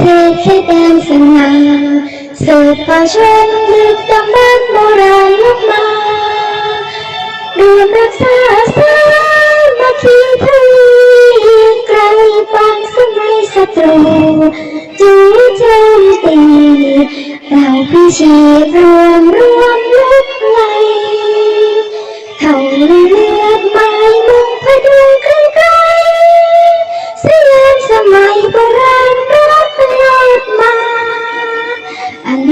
เทศแค่แดนสง่าสืบป่าชนดึกดำบรรโบราณลุกมารวมรักษาสามัคคีทวีไกลปองสมัยศัตรูจูโจมตีเราพิชีพรวมรวมลุกไหลเขาลื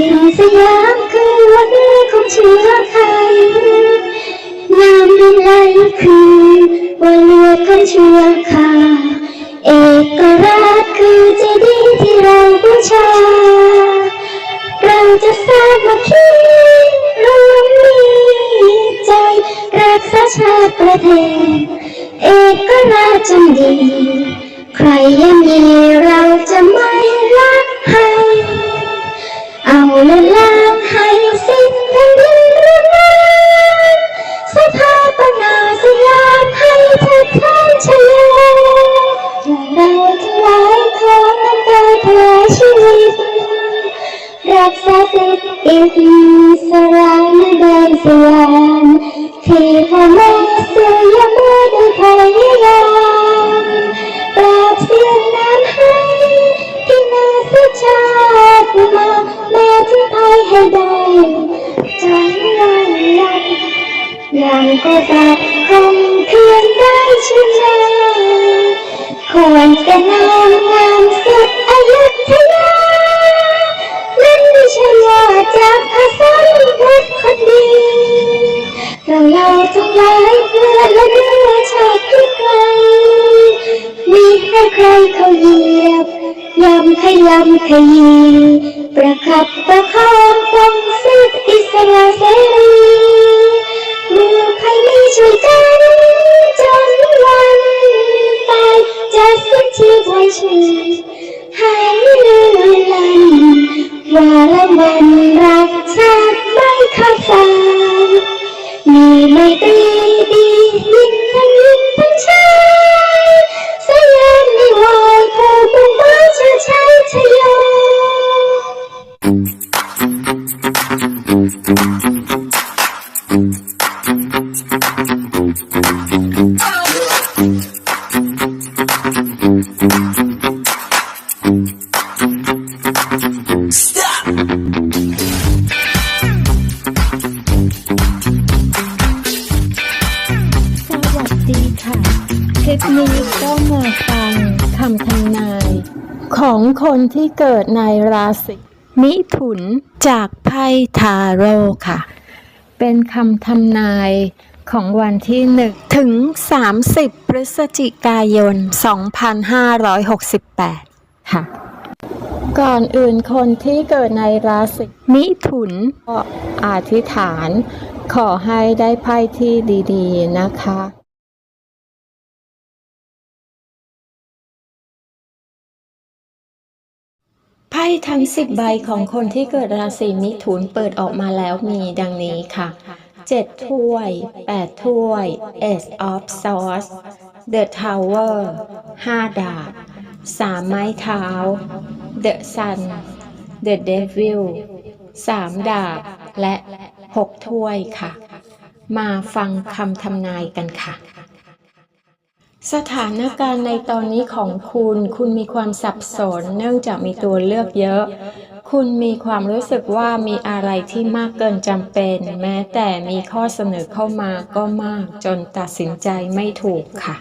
อันนี้สยามคือวันเลือของเชื้อไทยงามดินไหลคือวันเลือของเชื้อคาเอกราชคือเจดีย์ที่เราบูชา เราจะสามัคคีรวมมีใจรักษาชาติประเทศ เอกราชจำดี ใครยังมีเราจะไม่รักให้ ละลางให้สิ้นแผ่นดินรุ่นแรงสถาปนาสยามให้เถิดแทนชโยเราทั้งหลายขอน้ำตาถวายชีวิต รักษาสิทธิ์อิสระในแดนสยามที่พ่อแม่เสียเมื่อได้พยายามปราบเสียนน้ำให้กินนาสุชาติมา ให้ได้จนวันยันยังก็จะคงเพียงได้ชนะควรจะนามงามสุดอายุธยานั่นไม่ใช่ว่าจากภาษาพุทธคนดีเราเราทั้งหลายเพื่อและเนื้อชาติที่ไกลมีให้ใครเขาเหยียบยำขยำขยี ประคับประคองปองสิทธิอิสระเสรีเมื่อใครมีช่วยกัน วัสดีค่ะ คลิปนี้ก็มาฟังคำทำนาย ของคนที่เกิดในราศีมิถุนจากไพ่ทาโร่ค่ะ เป็นคำทำนายของวันที่1ถึง 30 พฤศจิกายน 2568 ค่ะ ก่อนอื่นคนที่เกิดในราศีมิถุนก็อธิษฐาน ขอให้ได้ไพ่ที่ดีๆนะคะไพ่ทั้งสิบใบของคนที่เกิดราศีมิถุนเปิดออกมาแล้วมีดังนี้ค่ะเจ็ดถ้วยแปดถ้วย Ace of Swords The Tower ห้าดาบสามไม้เท้า The Sun The Devil สามดาบ และหกถ้วยค่ะ มาฟังคำทำนายกันค่ะ สถานการณ์ในตอนนี้ของคุณ คุณมีความสับสน เนื่องจากมีตัวเลือกเยอะ คุณมีความรู้สึกว่ามีอะไรที่มากเกินจำเป็น แม้แต่มีข้อเสนอเข้ามาก็มากจนตัดสินใจไม่ถูกค่ะ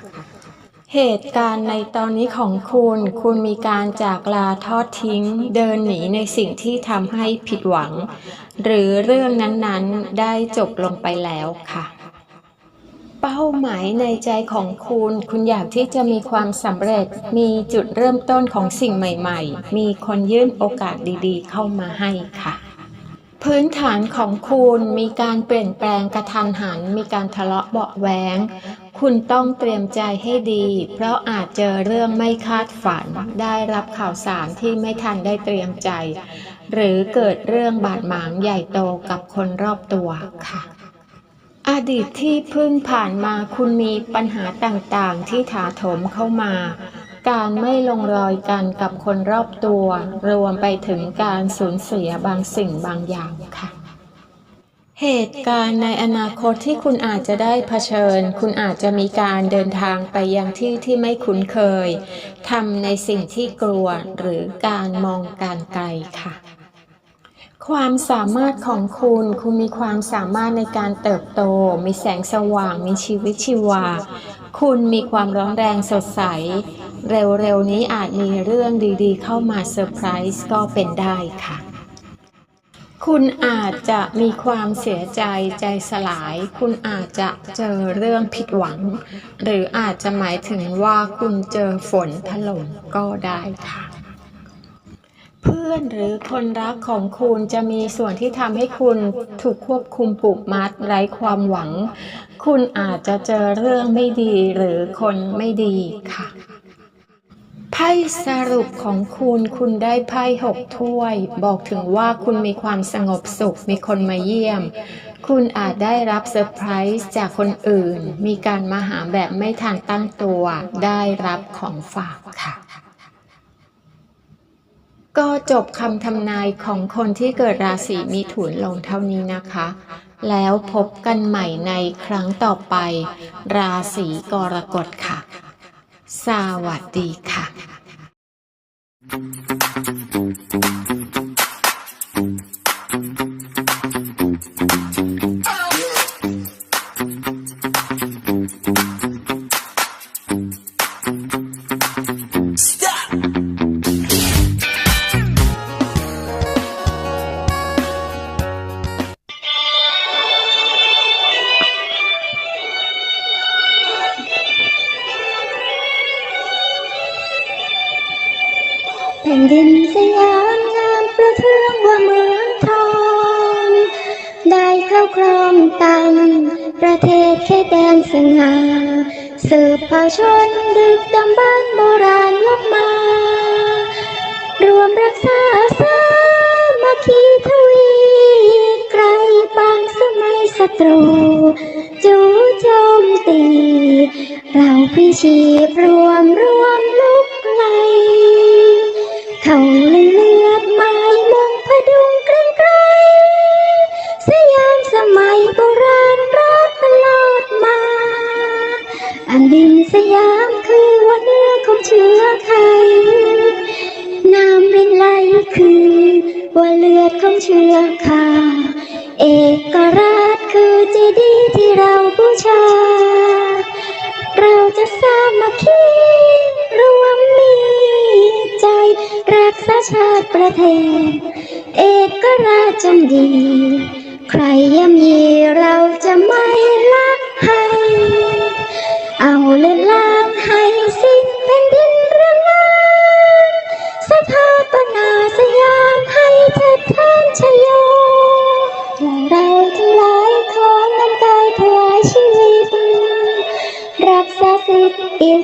เหตุการณ์ในตอนนี้ของคุณ คุณมีการจากลาทอดทิ้ง เดินหนีในสิ่งที่ทำให้ผิดหวัง หรือเรื่องนั้นๆได้จบลงไปแล้วค่ะ เป้าหมายในใจของคุณ คุณอยากที่จะมีความสำเร็จ มีจุดเริ่มต้นของสิ่งใหม่ๆ มีคนยื่นโอกาสดีๆ เข้ามาให้ค่ะพื้นฐานของคุณมีการเปลี่ยนแปลงกระทันหัน มีการทะเลาะเบาะแวง คุณต้องเตรียมใจให้ดี เพราะอาจเจอเรื่องไม่คาดฝัน ได้รับข่าวสารที่ไม่ทันได้เตรียมใจ หรือเกิดเรื่องบาดหมางใหญ่โตกับคนรอบตัวค่ะอดีตที่เพิ่งผ่านมาคุณมีปัญหาต่างๆที่ถาโถมเข้ามา การไม่ลงรอยกันกับคนรอบตัว รวมไปถึงการสูญเสียบางสิ่งบางอย่างค่ะ เหตุการณ์ในอนาคตที่คุณอาจจะได้เผชิญ คุณอาจจะมีการเดินทางไปยังที่ที่ไม่คุ้นเคยทำในสิ่งที่กลัวหรือการมองการไกลค่ะ ความสามารถของคุณ คุณมีความสามารถในการเติบโต มีแสงสว่าง มีชีวิตชีวา คุณมีความร้อนแรงสดใส เร็วๆนี้อาจมีเรื่องดีๆ เข้ามาเซอร์ไพรส์ก็เป็นได้ค่ะ คุณอาจจะมีความเสียใจใจสลาย คุณอาจจะเจอเรื่องผิดหวัง หรืออาจจะหมายถึงว่าคุณเจอฝนถล่มก็ได้ค่ะ เพื่อนหรือคนรักของคุณจะมีส่วนที่ทำให้คุณถูกควบคุมผูกมัดไร้ความหวัง คุณอาจจะเจอเรื่องไม่ดีหรือคนไม่ดีค่ะ ไพ่สรุปของคุณคุณได้ไพ่หกถ้วย บอกถึงว่าคุณมีความสงบสุขมีคนมาเยี่ยม คุณอาจได้รับเซอร์ไพรส์จากคนอื่น มีการมาหาแบบไม่ทันตั้งตัว ได้รับของฝากค่ะ ก็จบคำทำนายของคนที่เกิดราศีมิถุนลงเท่านี้นะคะ แล้วพบกันใหม่ในครั้งต่อไป ราศีกรกฎค่ะสวัสดีค่ะ ได้เข้าครองตังประเทศแค่แดนสง่าสืบเผ่าชนดึกดำบรรพ์โบราณลบมา รวมรักษาสามัคคีทวีไกลปางสมัยศัตรูจูโจมตี เราพิชีพรวมรวมลุกไลเขาเล เอดของเชื้อข้าเอกราชคือเจดีย์ที่เราบูชา เราจะสามัคคีรวมมีใจ รักษาชาติประเทศ เอกราชจงดี ใครย่ำยีเราจะไม่ละให้ เอาเลือดล้า อิ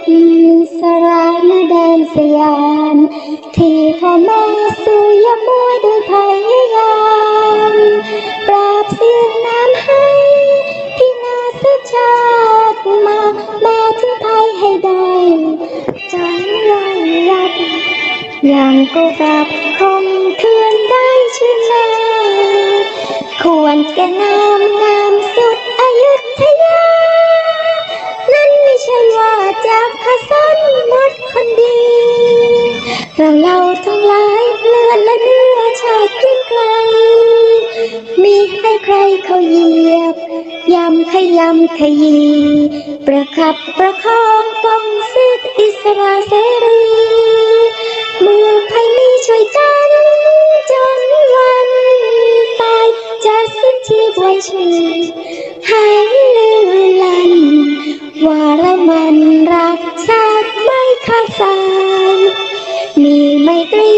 สระในแดนสยาม ที่พ่อแม่สู้ยมวยด้วยพยายามปราบเสียงน้ำให้ที่นาสชาติมา แม่ถึงไทยให้ได้จนลอยลับยังก็กลับคมคืนได้ชื่นนาควรแก่นามงามสุด จากพระสันหมดคนดี เราเราทั้งหลายเลือดและเนื้อชาติไกลมีให้ใครเขาเหยียบยำขยำขยี ประคับประคองปองสิทธิอิสระเสรี ว่าลรมันรักชาติไม่ขาดสายมีไมตรี